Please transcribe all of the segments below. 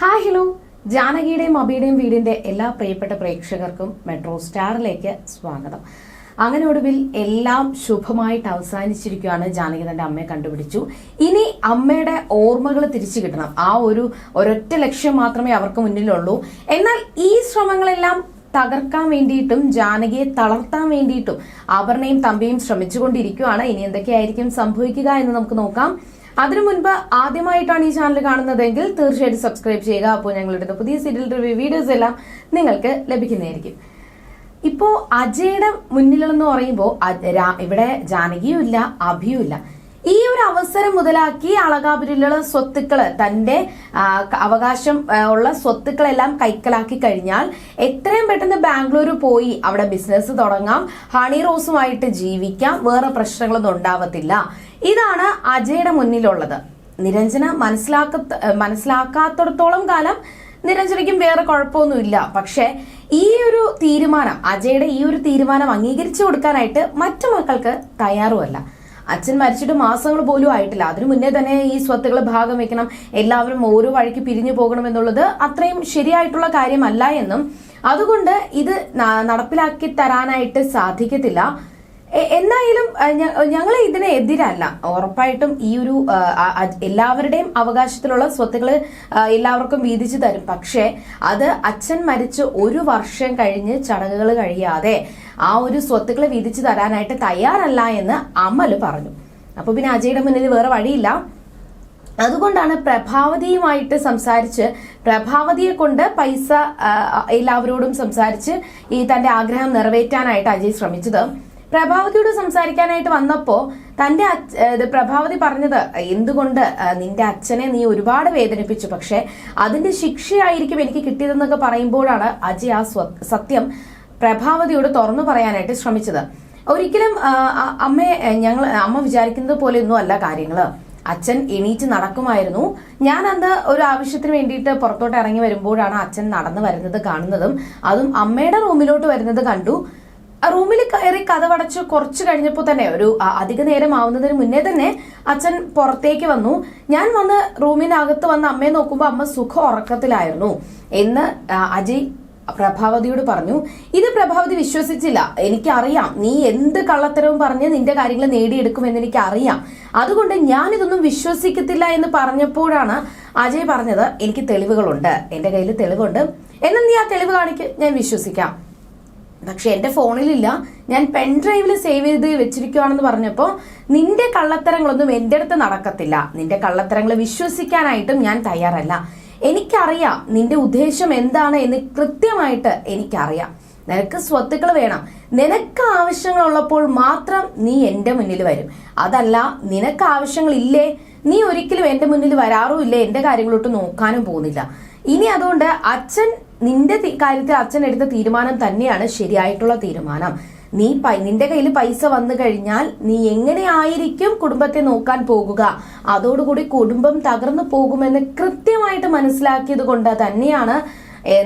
Hi hello. ജാനകിയുടെയും അബിയുടെയും വീടിന്റെ എല്ലാ പ്രിയപ്പെട്ട പ്രേക്ഷകർക്കും മെട്രോ സ്റ്റാറിലേക്ക് സ്വാഗതം. അങ്ങനെ ഒടുവിൽ എല്ലാം ശുഭമായിട്ട് അവസാനിച്ചിരിക്കുകയാണ് ജാനകി തന്റെ അമ്മയെ കണ്ടുപിടിച്ചു. ഇനി അമ്മയുടെ ഓർമ്മകൾ തിരിച്ചു കിട്ടണം. ആ ഒരു ഒരൊറ്റ ലക്ഷ്യം മാത്രമേ അവർക്ക് മുന്നിലുള്ളൂ. എന്നാൽ ഈ ശ്രമങ്ങളെല്ലാം തകർക്കാൻ വേണ്ടിയിട്ടും ജാനകിയെ തളർത്താൻ വേണ്ടിയിട്ടും അവരുടെയും തമ്പിയും ശ്രമിച്ചുകൊണ്ടിരിക്കുകയാണ്. ഇനി എന്തൊക്കെയായിരിക്കും സംഭവിക്കുക എന്ന് നമുക്ക് നോക്കാം. അതിനു മുൻപ് ആദ്യമായിട്ടാണ് ഈ ചാനൽ കാണുന്നതെങ്കിൽ തീർച്ചയായിട്ടും സബ്സ്ക്രൈബ് ചെയ്യുക. അപ്പോൾ ഞങ്ങളുടെ പുതിയ സീരിയൽ റിവ്യൂ വീഡിയോസ് എല്ലാം നിങ്ങൾക്ക് ലഭിക്കുന്നതായിരിക്കും. ഇപ്പോൾ അജയുടെ മുന്നിലെന്ന് പറയുമ്പോൾ ഇവിടെ ജാനകിയും ഇല്ല അഭിയും ഇല്ല. ഈ ഒരു അവസരം മുതലാക്കി അളകാപുരിലുള്ള സ്വത്തുക്കൾ തന്റെ അവകാശം ഉള്ള സ്വത്തുക്കളെല്ലാം കൈക്കലാക്കി കഴിഞ്ഞാൽ എത്രയും പെട്ടെന്ന് ബാംഗ്ലൂർ പോയി അവിടെ ബിസിനസ് തുടങ്ങാം. ഹണി റോസുമായിട്ട് ജീവിക്കാം. വേറെ പ്രശ്നങ്ങളൊന്നും ഉണ്ടാവത്തില്ല. ഇതാണ് അജയുടെ മുന്നിലുള്ളത്. നിരഞ്ജന മനസ്സിലാക്ക മനസ്സിലാക്കാത്തിടത്തോളം കാലം നിരഞ്ജനയ്ക്കും വേറെ കുഴപ്പമൊന്നുമില്ല. പക്ഷെ ഈ ഒരു തീരുമാനം അജയുടെ ഈ ഒരു തീരുമാനം അംഗീകരിച്ചു കൊടുക്കാനായിട്ട് മറ്റു മക്കൾക്ക് തയ്യാറുമല്ല. അച്ഛൻ മരിച്ചിട്ട് മാസങ്ങൾ പോലും ആയിട്ടില്ല. അതിനു മുന്നേ തന്നെ ഈ സ്വത്തുകൾ ഭാഗം വെക്കണം എല്ലാവരും ഓരോ വഴിക്ക് പിരിഞ്ഞു പോകണം എന്നുള്ളത് അത്രയും ശരിയായിട്ടുള്ള കാര്യമല്ല എന്നും. അതുകൊണ്ട് ഇത് നടപ്പിലാക്കി തരാനായിട്ട് സാധിക്കത്തില്ല. എന്നായാലും ഞങ്ങൾ ഇതിന് എതിരല്ല. ഉറപ്പായിട്ടും ഈ ഒരു എല്ലാവരുടെയും അവകാശത്തിലുള്ള സ്വത്തുകൾ എല്ലാവർക്കും വീതിച്ചു തരും. പക്ഷേ അത് അച്ഛൻ മരിച്ച് ഒരു വർഷം കഴിഞ്ഞ് ചടങ്ങുകൾ കഴിയാതെ ആ ഒരു സ്വത്തുക്കൾ വീതിച്ചു തരാനായിട്ട് തയ്യാറല്ല എന്ന് അമൽ പറഞ്ഞു. അപ്പൊ പിന്നെ അജയുടെ മുന്നിൽ വേറെ വഴിയില്ല. അതുകൊണ്ടാണ് പ്രഭാവതിയുമായിട്ട് സംസാരിച്ച് പ്രഭാവതിയെ കൊണ്ട് പൈസ എല്ലാവരോടും സംസാരിച്ച് ഈ തന്റെ ആഗ്രഹം നിറവേറ്റാനായിട്ട് അജയ് ശ്രമിച്ചത്. പ്രഭാവതിയോട് സംസാരിക്കാനായിട്ട് വന്നപ്പോ തന്റെ അച്ഛ- ഏ, ഇത് പ്രഭാവതി പറഞ്ഞത് എന്തുകൊണ്ട് നിന്റെ അച്ഛനെ നീ ഒരുപാട് വേദനിപ്പിച്ചു പക്ഷെ അതിന്റെ ശിക്ഷയായിരിക്കും എനിക്ക് കിട്ടിയതെന്നൊക്കെ പറയുമ്പോഴാണ് അജയ് ആ സത്യം പ്രഭാവതിയോട് തുറന്നു പറയാനായിട്ട് ശ്രമിച്ചത്. ഒരിക്കലും അമ്മ ഞങ്ങൾ അമ്മ വിചാരിക്കുന്നത് പോലെ ഒന്നും അല്ല കാര്യങ്ങൾ. അച്ഛൻ എണീറ്റ് നടക്കുമായിരുന്നു. ഞാൻ അന്ന് ഒരു ആവശ്യത്തിന് വേണ്ടിയിട്ട് പുറത്തോട്ട് ഇറങ്ങി വരുമ്പോഴാണ് അച്ഛൻ നടന്നു വരുന്നത് കാണുന്നതും അതും അമ്മയുടെ റൂമിലോട്ട് വരുന്നത് കണ്ടു. റൂമിൽ കയറി കഥവടച്ച് കുറച്ച് കഴിഞ്ഞപ്പോൾ തന്നെ ഒരു അധിക നേരം ആവുന്നതിന് മുന്നേ തന്നെ അച്ഛൻ പുറത്തേക്ക് വന്നു. ഞാൻ വന്ന് റൂമിനകത്ത് വന്ന് അമ്മയെ നോക്കുമ്പോൾ അമ്മ സുഖ ഉറക്കത്തിലായിരുന്നു എന്ന് അജയ് പ്രഭാവതിയോട് പറഞ്ഞു. ഇത് പ്രഭാവതി വിശ്വസിച്ചില്ല. എനിക്കറിയാം. നീ എന്ത് കള്ളത്തരവും പറഞ്ഞ് നിന്റെ കാര്യങ്ങൾ നേടിയെടുക്കുമെന്ന് എനിക്കറിയാം. അതുകൊണ്ട് ഞാൻ ഇതൊന്നും വിശ്വസിക്കത്തില്ല എന്ന് പറഞ്ഞപ്പോഴാണ് അജയ് പറഞ്ഞത് എനിക്ക് തെളിവുകളുണ്ട്. എന്റെ കയ്യിൽ തെളിവുണ്ട്. എന്നാൽ നീ ആ തെളിവ് കാണിക്ക്. ഞാൻ വിശ്വസിക്കാം. പക്ഷെ എന്റെ ഫോണിലില്ല. ഞാൻ പെൻ ഡ്രൈവിൽ സേവ് ചെയ്ത് വെച്ചിരിക്കുവാണെന്ന് പറഞ്ഞപ്പോൾ നിന്റെ കള്ളത്തരങ്ങളൊന്നും എന്റെ അടുത്ത് നടക്കത്തില്ല. നിന്റെ കള്ളത്തരങ്ങൾ വിശ്വസിക്കാനായിട്ടും ഞാൻ തയ്യാറല്ല. എനിക്കറിയാം നിന്റെ ഉദ്ദേശം എന്താണ് എന്ന് കൃത്യമായിട്ട് എനിക്കറിയാം. നിനക്ക് സ്വത്തുക്കൾ വേണം. നിനക്ക് ആവശ്യങ്ങളുള്ളപ്പോൾ മാത്രം നീ എന്റെ മുന്നിൽ വരും. അതല്ല നിനക്ക് ആവശ്യങ്ങളില്ലേ? നീ ഒരിക്കലും എന്റെ മുന്നിൽ വരാറുമില്ല? എന്റെ കാര്യങ്ങളോട്ട് നോക്കാനും പോകുന്നില്ല. ഇനി അതുകൊണ്ട് അച്ഛൻ നിന്റെ കാര്യത്തിൽ അച്ഛൻ എടുത്ത തീരുമാനം തന്നെയാണ് ശരിയായിട്ടുള്ള തീരുമാനം. നീ നിന്റെ കയ്യിൽ പൈസ വന്നു കഴിഞ്ഞാൽ നീ എങ്ങനെയായിരിക്കും കുടുംബത്തെ നോക്കാൻ പോകുക? അതോടുകൂടി കുടുംബം തകർന്നു പോകുമെന്ന് കൃത്യമായിട്ട് മനസ്സിലാക്കിയത് കൊണ്ട് തന്നെയാണ്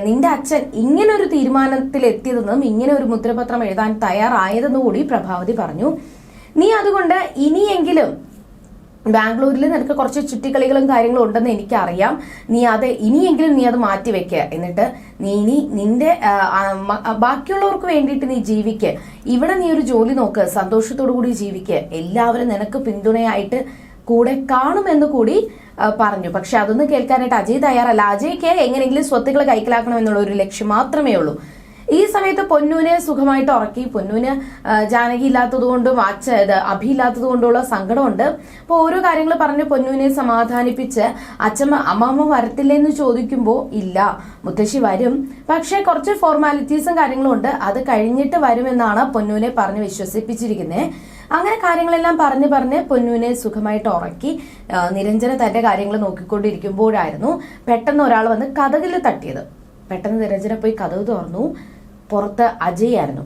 നിന്റെ അച്ഛൻ ഇങ്ങനെ ഒരു തീരുമാനത്തിൽ എത്തിയതെന്നും ഇങ്ങനെ ഒരു മുദ്രപത്രം എഴുതാൻ തയ്യാറായതെന്നും കൂടി പ്രഭാവതി പറഞ്ഞു. നീ അതുകൊണ്ട് ഇനിയെങ്കിലും ബാംഗ്ലൂരിൽ നിനക്ക് കുറച്ച് ചുറ്റിക്കളികളും കാര്യങ്ങളും ഉണ്ടെന്ന് എനിക്കറിയാം. നീ അത് ഇനിയെങ്കിലും നീ അത് മാറ്റി വെക്കുക എന്നിട്ട് നീ ഇനി നിന്റെ ബാക്കിയുള്ളവർക്ക് വേണ്ടിയിട്ട് നീ ജീവിക്ക്. ഇവിടെ നീ ഒരു ജോലി നോക്ക്. സന്തോഷത്തോടു കൂടി ജീവിക്ക്. എല്ലാവരും നിനക്ക് പിന്തുണയായിട്ട് കൂടെ കാണുമെന്ന് കൂടി പറഞ്ഞു. പക്ഷെ അതൊന്നും കേൾക്കാനായിട്ട് അജയ് തയ്യാറല്ല. അജയ്ക്ക് എങ്ങനെയെങ്കിലും സ്വത്തുക്കൾ കൈക്കലാക്കണം എന്നുള്ള ഒരു ലക്ഷ്യം മാത്രമേ ഉള്ളൂ. ഈ സമയത്ത് പൊന്നൂനെ സുഖമായിട്ട് ഉറക്കി. പൊന്നൂന് ജാനകി ഇല്ലാത്തത് കൊണ്ടും അച്ഛ അഭി ഇല്ലാത്തത് കൊണ്ടുള്ള സങ്കടമുണ്ട്. അപ്പോൾ ഓരോ കാര്യങ്ങൾ പറഞ്ഞ് പൊന്നൂനെ സമാധാനിപ്പിച്ച് അച്ഛമ്മ അമ്മാമ്മ വരത്തില്ല എന്ന് ചോദിക്കുമ്പോൾ ഇല്ല മുത്തശ്ശി വരും. പക്ഷേ കുറച്ച് ഫോർമാലിറ്റീസും കാര്യങ്ങളും ഉണ്ട് അത് കഴിഞ്ഞിട്ട് വരുമെന്നാണ് പൊന്നൂനെ പറഞ്ഞ് വിശ്വസിപ്പിച്ചിരിക്കുന്നത് അങ്ങനെ കാര്യങ്ങളെല്ലാം പറഞ്ഞ് പറഞ്ഞ് പൊന്നൂനെ സുഖമായിട്ട് ഉറക്കി നിരഞ്ജന തന്റെ കാര്യങ്ങൾ നോക്കിക്കൊണ്ടിരിക്കുമ്പോഴായിരുന്നു പെട്ടെന്ന് ഒരാൾ വന്ന് കഥകിൽ തട്ടിയത്. പെട്ടെന്ന് നിരഞ്ജന പോയി കഥവ് തുറന്നു. പുറത്ത് അജയ് ആയിരുന്നു.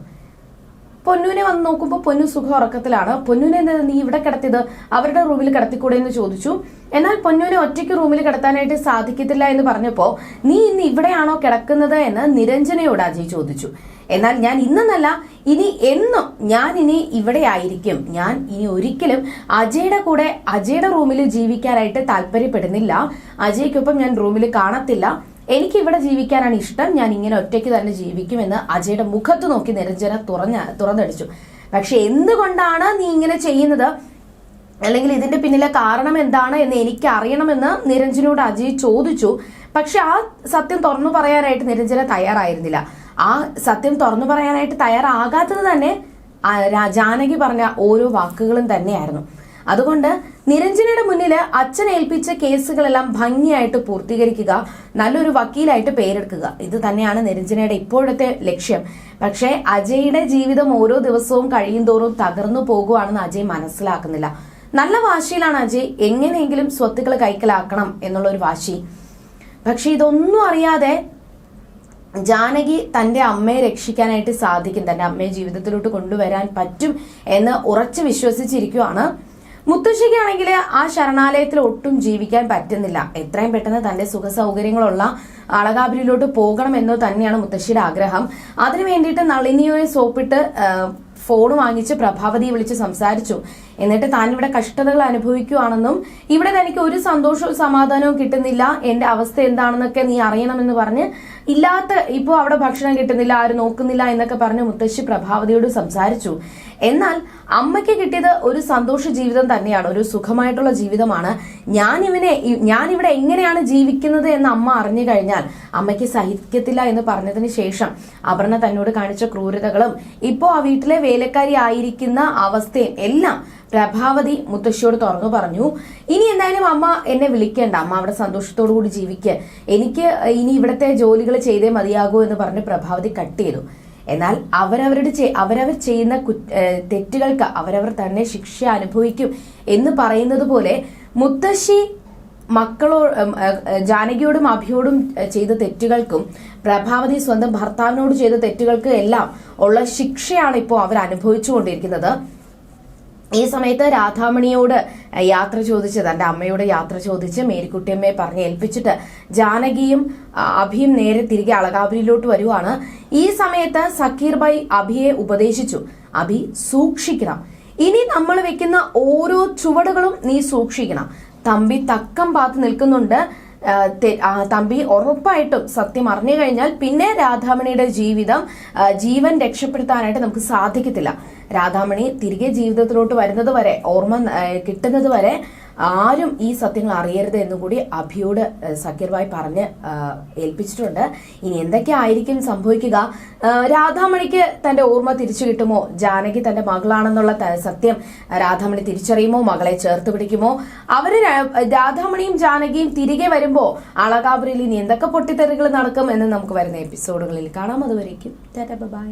പൊന്നുവിനെ വന്ന് നോക്കുമ്പോൾ പൊന്നു സുഖ ഉറക്കത്തിലാണ്. പൊന്നുവിനെ നീ ഇവിടെ കിടത്തിയത്? അവരുടെ റൂമിൽ കിടത്തിക്കൂടെ എന്ന് ചോദിച്ചു. എന്നാൽ പൊന്നുവിനെ ഒറ്റയ്ക്ക് റൂമിൽ കിടത്താനായിട്ട് സാധിക്കത്തില്ല എന്ന് പറഞ്ഞപ്പോൾ നീ ഇന്ന് ഇവിടെയാണോ കിടക്കുന്നത് എന്ന് നിരഞ്ജനയോട് അജയ് ചോദിച്ചു. എന്നാൽ ഞാൻ ഇന്നല്ല ഇനി എന്നും ഞാൻ ഇനി ഇവിടെ ആയിരിക്കും. ഞാൻ ഇനി ഒരിക്കലും അജയുടെ കൂടെ അജയുടെ റൂമിൽ ജീവിക്കാനായിട്ട് താല്പര്യപ്പെടുന്നില്ല. അജയ്ക്കൊപ്പം ഞാൻ റൂമിൽ കാണത്തില്ല. എനിക്ക് ഇവിടെ ജീവിക്കാനാണ് ഇഷ്ടം. ഞാൻ ഇങ്ങനെ ഒറ്റയ്ക്ക് തന്നെ ജീവിക്കുമെന്ന് അജയുടെ മുഖത്ത് നോക്കി നിരഞ്ജന തുറഞ്ഞ തുറന്നടിച്ചു. പക്ഷെ എന്തുകൊണ്ടാണ് നീ ഇങ്ങനെ ചെയ്യുന്നത്? അല്ലെങ്കിൽ ഇതിന്റെ പിന്നിലെ കാരണം എന്താണ് എന്ന് എനിക്ക് അറിയണമെന്ന് നിരഞ്ജനോട് അജയ് ചോദിച്ചു. പക്ഷെ ആ സത്യം തുറന്നു പറയാനായിട്ട് നിരഞ്ജന തയ്യാറായിരുന്നില്ല. ആ സത്യം തുറന്നു പറയാനായിട്ട് തയ്യാറാകാത്തത് തന്നെ ജാനകി പറഞ്ഞ ഓരോ വാക്കുകളും തന്നെയായിരുന്നു. അതുകൊണ്ട് നിരഞ്ജനയുടെ മുന്നിൽ അച്ഛൻ ഏൽപ്പിച്ച കേസുകളെല്ലാം ഭംഗിയായിട്ട് പൂർത്തീകരിക്കുക നല്ലൊരു വക്കീലായിട്ട് പേരെടുക്കുക. ഇത് തന്നെയാണ് നിരഞ്ജനയുടെ ഇപ്പോഴത്തെ ലക്ഷ്യം. പക്ഷേ അജയുടെ ജീവിതം ഓരോ ദിവസവും കഴിയും തോറും തകർന്നു പോകുവാണെന്ന് അജയ് മനസ്സിലാക്കുന്നില്ല. നല്ല വാശിയിലാണ് അജയ് എങ്ങനെയെങ്കിലും സ്വത്തുക്കൾ കൈക്കലാക്കണം എന്നുള്ള ഒരു വാശി. പക്ഷെ ഇതൊന്നും അറിയാതെ ജാനകി തന്റെ അമ്മയെ രക്ഷിക്കാനായിട്ട് സാധിക്കും. തന്റെ അമ്മയെ ജീവിതത്തിലോട്ട് കൊണ്ടുവരാൻ പറ്റും എന്ന് ഉറച്ചു വിശ്വസിച്ചിരിക്കുവാണ് മുത്തശ്ശിക്കാണെങ്കിൽ ആ ശരണാലയത്തിൽ ഒട്ടും ജീവിക്കാൻ പറ്റുന്നില്ല. എത്രയും പെട്ടെന്ന് തന്റെ സുഖ സൗകര്യങ്ങളുള്ള അളകാപുരിയിലോട്ട് പോകണമെന്ന് തന്നെയാണ് മുത്തശ്ശിയുടെ ആഗ്രഹം. അതിനു വേണ്ടിയിട്ട് നളിനിയോയെ സോപ്പിട്ട് ഫോൺ വാങ്ങിച്ച് പ്രഭാവതിയെ വിളിച്ച് സംസാരിച്ചു. എന്നിട്ട് താൻ ഇവിടെ കഷ്ടതകൾ അനുഭവിക്കുവാണെന്നും ഇവിടെ തനിക്ക് ഒരു സന്തോഷവും സമാധാനവും കിട്ടുന്നില്ല. എന്റെ അവസ്ഥ എന്താണെന്നൊക്കെ നീ അറിയണമെന്ന് പറഞ്ഞ് ഇല്ലാത്ത ഇപ്പോ അവിടെ ഭക്ഷണം കിട്ടുന്നില്ല ആരും നോക്കുന്നില്ല എന്നൊക്കെ പറഞ്ഞ് മുത്തശ്ശി പ്രഭാവതിയോട് സംസാരിച്ചു. എന്നാൽ അമ്മയ്ക്ക് കിട്ടിയത് ഒരു സന്തോഷ ജീവിതം തന്നെയാണ് ഒരു സുഖമായിട്ടുള്ള ജീവിതമാണ്. ഞാൻ ഇവനെ ഞാൻ ഇവിടെ എങ്ങനെയാണ് ജീവിക്കുന്നത് എന്ന് അമ്മ അറിഞ്ഞു കഴിഞ്ഞാൽ അമ്മയ്ക്ക് സഹിക്കത്തില്ല എന്ന് പറഞ്ഞതിന് ശേഷം അപർണ തന്നോട് കാണിച്ച ക്രൂരതകളും ഇപ്പോ ആ വീട്ടിലെ വേലക്കാരി ആയിരിക്കുന്ന അവസ്ഥയും എല്ലാം പ്രഭാവതി മുത്തശ്ശിയോട് തുറന്നു പറഞ്ഞു. ഇനി എന്തായാലും അമ്മ എന്നെ വിളിക്കേണ്ട. അമ്മ അവിടെ സന്തോഷത്തോടു കൂടി ജീവിക്ക്. എനിക്ക് ഇനി ഇവിടുത്തെ ജോലികൾ ചെയ്തേ മതിയാകൂ എന്ന് പറഞ്ഞ് പ്രഭാവതി കട്ട് ചെയ്തു. എന്നാൽ അവരവരുടെ അവരവർ ചെയ്യുന്ന തെറ്റുകൾക്ക് അവരവർ തന്നെ ശിക്ഷ അനുഭവിക്കും എന്ന് പറയുന്നത് പോലെ മുത്തശ്ശി മക്കളോ ജാനകിയോടും അഭിയോടും ചെയ്ത തെറ്റുകൾക്കും പ്രഭാവതി സ്വന്തം ഭർത്താവിനോട് ചെയ്ത തെറ്റുകൾക്കും എല്ലാം ഉള്ള ശിക്ഷയാണ് ഇപ്പോൾ അവർ അനുഭവിച്ചുകൊണ്ടിരിക്കുന്നത്. ഈ സമയത്ത് രാധാമണിയോട് യാത്ര ചോദിച്ച് തന്റെ അമ്മയോട് യാത്ര ചോദിച്ച് മേരിക്കുട്ടിയമ്മയെ പറഞ്ഞ് ഏൽപ്പിച്ചിട്ട് ജാനകിയും അഭിയും നേരെ തിരികെ അളകാപുരിയിലോട്ട് വരുവാണ്. ഈ സമയത്ത് സക്കീർ ഭായ് അഭിയെ ഉപദേശിച്ചു. അഭി സൂക്ഷിക്കണം. ഇനി നമ്മൾ വെക്കുന്ന ഓരോ ചുവടുകളും നീ സൂക്ഷിക്കണം. തമ്പി തക്കം പാത്ത് നിൽക്കുന്നുണ്ട്. തമ്പി ഉറപ്പായിട്ടും സത്യം അറിഞ്ഞു കഴിഞ്ഞാൽ പിന്നെ രാധാമണിയുടെ ജീവിതം ജീവൻ രക്ഷപ്പെടുത്താനായിട്ട് നമുക്ക് സാധിക്കത്തില്ല. രാധാമണി തിരികെ ജീവിതത്തിലോട്ട് വരുന്നത് വരെ ഓർമ്മ കിട്ടുന്നത് വരെ ആരും ഈ സത്യങ്ങൾ അറിയരുത് എന്നുകൂടി അഭിയോട് സക്കീർഭായ് സക്കീർ ഭായ് പറഞ്ഞ് ഏൽപ്പിച്ചിട്ടുണ്ട്. ഇനി എന്തൊക്കെ ആയിരിക്കും സംഭവിക്കുക? രാധാമണിക്ക് തന്റെ ഓർമ്മ തിരിച്ചു കിട്ടുമോ? ജാനകി തന്റെ മകളാണെന്നുള്ള സത്യം രാധാമണി തിരിച്ചറിയുമോ? മകളെ ചേർത്ത് പിടിക്കുമോ? അവർ രാധാമണിയും ജാനകിയും തിരികെ വരുമ്പോ അളകാപുരിയിൽ ഇനി എന്തൊക്കെ പൊട്ടിത്തെറികൾ നടക്കും എന്ന് നമുക്ക് വരുന്ന എപ്പിസോഡുകളിൽ കാണാം. അതുവരേക്കും. ബൈ